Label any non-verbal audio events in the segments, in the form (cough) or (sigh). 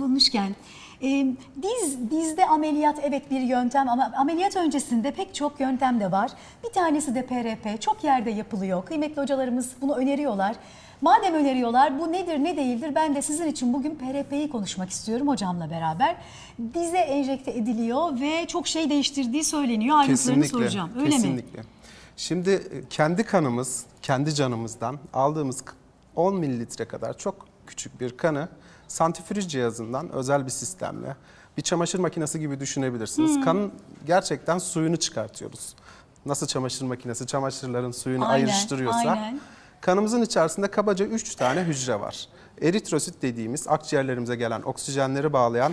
sizi bulmuşken e, diz dizde ameliyat evet bir yöntem ama ameliyat öncesinde pek çok yöntem de var. Bir tanesi de PRP. Çok yerde yapılıyor. Kıymetli hocalarımız bunu öneriyorlar. Madem öneriyorlar bu nedir ne değildir ben de sizin için bugün PRP'yi konuşmak istiyorum hocamla beraber. Dize enjekte ediliyor ve çok şey değiştirdiği söyleniyor. Ayrıntılarını soracağım. Öyle mi? kesinlikle. Şimdi e, kendi kanımız, kendi canımızdan aldığımız k- 10 mililitre kadar çok küçük bir kanı santrifüj cihazından özel bir sistemle bir çamaşır makinesi gibi düşünebilirsiniz. Hmm. Kanın gerçekten suyunu çıkartıyoruz. Nasıl çamaşır makinesi çamaşırların suyunu Aynen, ayrıştırıyorsa aynen. kanımızın içerisinde kabaca 3 tane hücre var. Eritrosit dediğimiz akciğerlerimize gelen oksijenleri bağlayan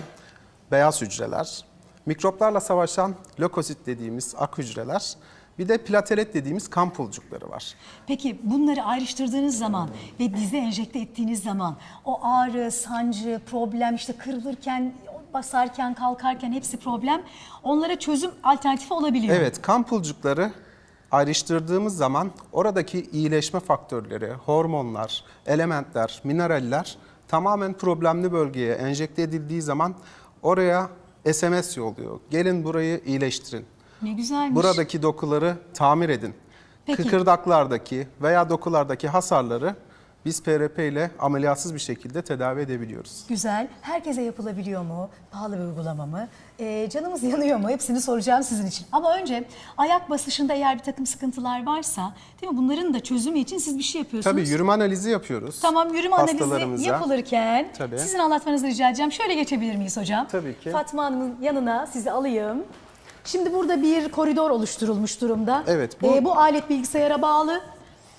beyaz hücreler, mikroplarla savaşan lökosit dediğimiz ak hücreler, bir de platelet dediğimiz kan pulcukları var. Peki bunları ayrıştırdığınız zaman ve dize enjekte ettiğiniz zaman o ağrı, sancı, problem işte kırılırken, basarken, kalkarken hepsi problem. Onlara çözüm alternatifi olabiliyor. Evet, kan pulcukları ayrıştırdığımız zaman oradaki iyileşme faktörleri, hormonlar, elementler, mineraller tamamen problemli bölgeye enjekte edildiği zaman oraya SMS yolluyor. Gelin burayı iyileştirin. Ne güzelmiş. Buradaki dokuları tamir edin. Peki. Kıkırdaklardaki veya dokulardaki hasarları biz PRP ile ameliyatsız bir şekilde tedavi edebiliyoruz. Güzel. Herkese yapılabiliyor mu? Pahalı bir uygulama mı? Ee, canımız (laughs) yanıyor mu? Hepsini soracağım sizin için. Ama önce ayak basışında eğer bir takım sıkıntılar varsa, değil mi? Bunların da çözümü için siz bir şey yapıyorsunuz. Tabii yürüme analizi yapıyoruz. Tamam yürüme analizi yapılırken Tabii. sizin anlatmanızı rica edeceğim. Şöyle geçebilir miyiz hocam? Tabii ki. Fatma Hanım'ın yanına sizi alayım. Şimdi burada bir koridor oluşturulmuş durumda. Evet, bu- Bu, bu alet bilgisayara bağlı.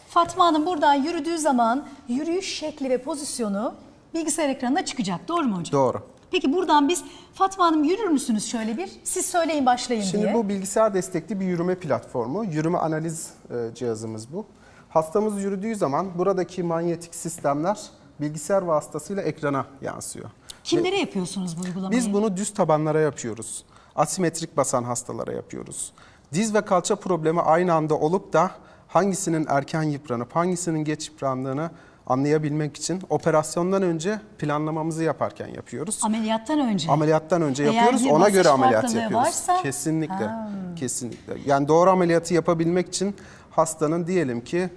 Fatma Hanım buradan yürüdüğü zaman yürüyüş şekli ve pozisyonu bilgisayar ekranına çıkacak. Doğru mu hocam? Doğru. Peki buradan biz Fatma Hanım yürür müsünüz şöyle bir? Siz söyleyin başlayın Şimdi diye. bu bilgisayar destekli bir yürüme platformu. Yürüme analiz e, cihazımız bu. Hastamız yürüdüğü zaman buradaki manyetik sistemler bilgisayar vasıtasıyla ekrana yansıyor. Kimlere yapıyorsunuz bu uygulamayı? Biz bunu düz tabanlara yapıyoruz. Asimetrik basan hastalara yapıyoruz. Diz ve kalça problemi aynı anda olup da hangisinin erken yıpranıp hangisinin geç yıprandığını anlayabilmek için operasyondan önce planlamamızı yaparken yapıyoruz. Ameliyattan önce. Ameliyattan önce Eğer yapıyoruz. Ona göre ameliyat yapıyoruz. varsa- kesinlikle. Ha. Kesinlikle. Yani doğru ameliyatı yapabilmek için hastanın diyelim ki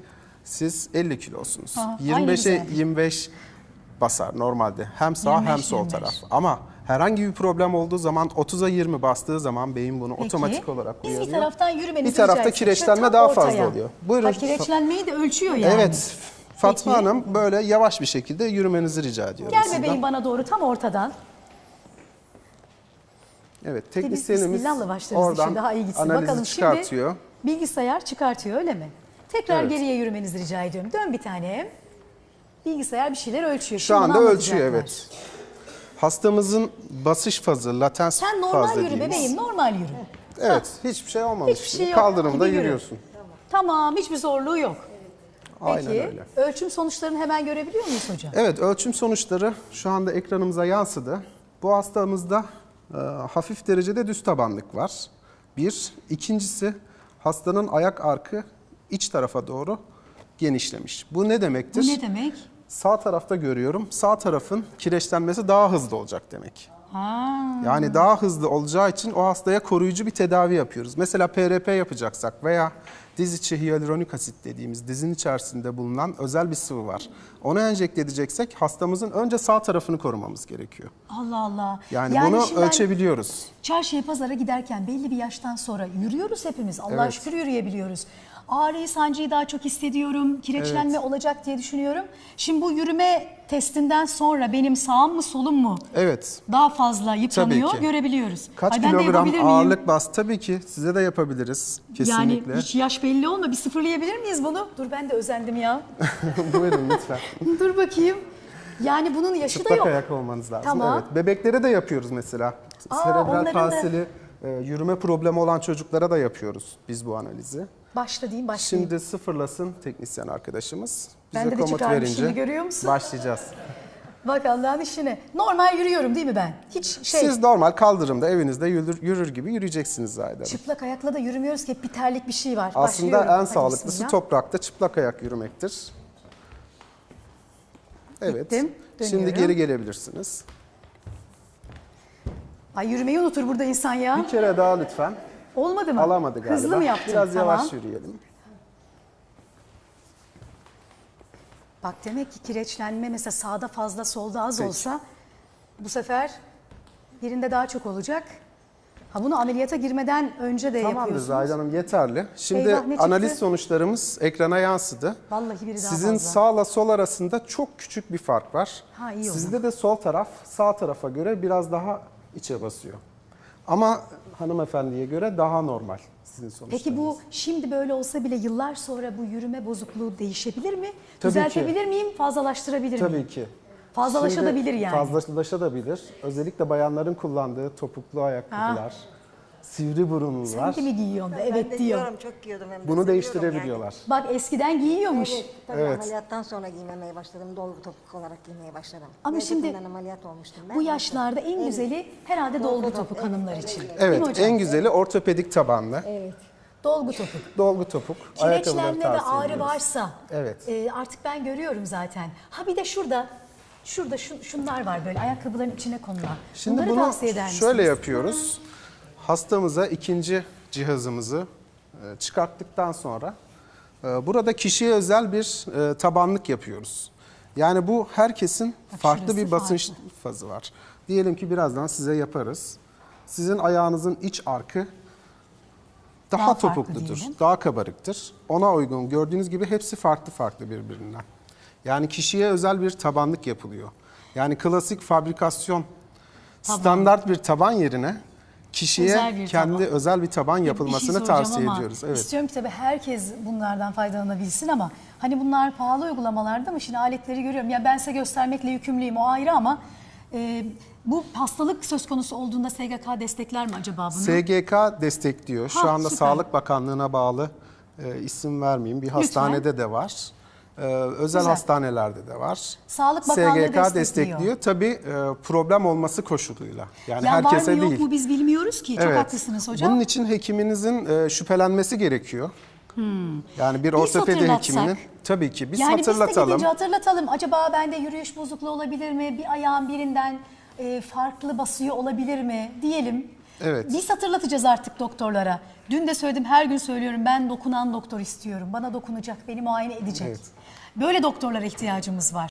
siz 50 kilosunuz. Ha, aynı 25'e güzel. 25 basar normalde. Hem sağ hem 25, sol 25. taraf. Ama herhangi bir problem olduğu zaman 30'a 20 bastığı zaman beyin bunu Peki. otomatik olarak Biz uyarıyor. bir taraftan yürümenizi Bir tarafta kireçlenme daha ortaya. fazla oluyor. Buyurun. Ha, kireçlenmeyi de ölçüyor yani. Evet. Fatma Peki. Hanım böyle yavaş bir şekilde yürümenizi rica ediyorum Gel sizden. bebeğim bana doğru tam ortadan. Evet, teknisyenimiz oradan daha iyi gitsin. analizi Bakalım çıkartıyor. şimdi bilgisayar çıkartıyor öyle mi? Tekrar Evet. geriye yürümenizi rica ediyorum. Dön bir tane. Bilgisayar bir şeyler ölçüyor. Şu Şimdi anda ölçüyor evet. Hastamızın basış fazı, latens Sen faz normal yürü dediğimiz- bebeğim normal yürü. Evet, hiçbir şey olmamış. Hiçbir şey yok Kaldırımda gibi yürü. yürüyorsun. Tamam hiçbir zorluğu yok. Aynen Peki öyle. ölçüm sonuçlarını hemen görebiliyor muyuz hocam? Evet, ölçüm sonuçları şu anda ekranımıza yansıdı. Bu hastamızda e, hafif derecede düz tabanlık var. Bir. İkincisi hastanın ayak arkı iç tarafa doğru genişlemiş. Bu ne Bu demektir? ne demek? Sağ tarafta görüyorum. Sağ tarafın kireçlenmesi daha hızlı olacak demek. Ha. Yani daha hızlı olacağı için o hastaya koruyucu bir tedavi yapıyoruz. Mesela PRP yapacaksak veya diz içi hyaluronik asit dediğimiz dizin içerisinde bulunan özel bir sıvı var. Onu enjekte edeceksek hastamızın önce sağ tarafını korumamız gerekiyor. Allah Allah. Yani, bunu şimdi ben ölçebiliyoruz. Çarşıya pazara giderken belli bir yaştan sonra yürüyoruz hepimiz. Allah'a Evet. şükür yürüyebiliyoruz. Ağrıyı, sancıyı daha çok hissediyorum. Kireçlenme olacak diye düşünüyorum. Şimdi bu yürüme testinden sonra benim sağım mı solum mu Evet. daha fazla yıpranıyor Tabii ki. görebiliyoruz. Kaç Ay ben de kilogram yapabilir miyim? ağırlık bas? Tabii ki size de yapabiliriz. Kesinlikle. Yani hiç yaş belli olma bir sıfırlayabilir miyiz bunu? Dur ben de özendim ya. (laughs) Buyurun lütfen. (laughs) Dur bakayım. Yani bunun yaşı da Çıplak yok. ayak olmanız lazım. Tamam. Evet. Bebeklere de yapıyoruz mesela. Aa, Serebral onların da- palsili e, yürüme problemi olan çocuklara da yapıyoruz biz bu analizi. Başla diyeyim başlayayım. Şimdi sıfırlasın teknisyen arkadaşımız. Bize Ben de komut çıkarmış verince şimdi, görüyor musun? başlayacağız. Bak Allah'ın işine. Normal yürüyorum değil mi ben? Hiç şey Siz normal kaldırımda evinizde yürür, yürür gibi yürüyeceksiniz zahiden. çıplak ayakla da yürümüyoruz ki bir terlik bir şey var. Aslında Başlıyorum. en sağlıklısı bismillah. toprakta çıplak ayak yürümektir. Evet. Gittim, Şimdi geri gelebilirsiniz. Ay yürümeyi unutur burada insan ya. Bir kere daha lütfen. Olmadı mı? Alamadı galiba. Hızlı mı yaptın? Biraz Tamam. yavaş yürüyelim. Bak demek ki kireçlenme mesela sağda fazla solda az Peki. olsa bu sefer birinde daha çok olacak. Ha bunu ameliyata girmeden önce de Tamamdır yapıyorsunuz. Zahide Hanım yeterli. Şimdi Eyvah, analiz sonuçlarımız ekrana yansıdı. Vallahi biri daha Sizin fazla. sağla sol arasında çok küçük bir fark var. Ha, iyi Sizde de sol taraf sağ tarafa göre biraz daha içe basıyor. Ama hanımefendiye göre daha normal sizin sonuçlarınız. Peki bu şimdi böyle olsa bile yıllar sonra bu yürüme bozukluğu değişebilir mi? Tabii Düzeltebilir miyim? Fazlalaştırabilir miyim? Tabii ki. Fazlalaşabilir yani. Fazlalaşabilir. Özellikle bayanların kullandığı topuklu ayakkabılar, sivri burunlular. Sen de mi giyiyorsun? da? Ben Evet de diyor. giyiyorum, çok giyiyordum hem de Bunu seviyorum değiştirebiliyorlar. Bak eskiden giyiyormuş. Evet, tabii Evet. ameliyattan sonra giymemeye başladım. Dolgu topuk olarak giymeye başladım. Ama şimdi Bel ameliyat olmuştum ben. Bu yaşlarda en Evet. güzeli herhalde Dolgu dolgu topuk, hanımlar evet, için. evet. Değil mi Evet, hocam? en güzeli ortopedik tabanlı. Evet. Dolgu topuk. Dolgu topuk. ayakkabıları Kireçlenme ve tavsiye ağrı ediyoruz. varsa Evet. e, artık ben görüyorum zaten. Ha bir de şurada şurada şu, şunlar var böyle ayakkabıların içine konulan. Şimdi Bunları bunu tavsiye eder misiniz? şöyle yapıyoruz. Hastamıza ikinci cihazımızı e, çıkarttıktan sonra e, burada kişiye özel bir e, tabanlık yapıyoruz. Yani bu herkesin farklı bir basınç farklı. fazı var. Diyelim ki birazdan size yaparız. Sizin ayağınızın iç arkı daha, Daha topukludur, diyelim. daha kabarıktır. Ona uygun gördüğünüz gibi hepsi farklı farklı birbirinden. Yani kişiye özel bir tabanlık yapılıyor. Yani klasik fabrikasyon standart bir taban yerine kişiye Özel bir kendi taban. özel bir taban Bir şey yapılmasını tavsiye ama ediyoruz. Evet. İstiyorum ki tabii herkes bunlardan faydalanabilsin ama hani bunlar pahalı uygulamalarda mı? Şimdi aletleri görüyorum. Ya ben size göstermekle yükümlüyüm o ayrı ama e, bu hastalık söz konusu olduğunda SGK destekler mi acaba bunu? SGK destekliyor. Şu Ha, anda süper. Sağlık Bakanlığı'na bağlı e, isim vermeyeyim. Bir hastanede de var. E, özel Güzel. hastanelerde de var. Sağlık Bakanlığı SGK destekliyor. destekliyor. Tabii e, problem olması koşuluyla. Yani ya herkese var mı yok değil. mu biz bilmiyoruz ki. Çok haklısınız hocam. Bunun için hekiminizin e, şüphelenmesi gerekiyor. Yani bir ortopedi hekiminin tabii ki biz yani biz de hatırlatalım. gidince hatırlatalım. Acaba bende yürüyüş bozukluğu olabilir mi? Bir ayağım birinden e, farklı basıyor olabilir mi? Diyelim. Evet. Biz hatırlatacağız artık doktorlara. Dün de söyledim, her gün söylüyorum. Ben dokunan doktor istiyorum. Bana dokunacak, beni muayene edecek. Evet. Böyle doktorlara ihtiyacımız var.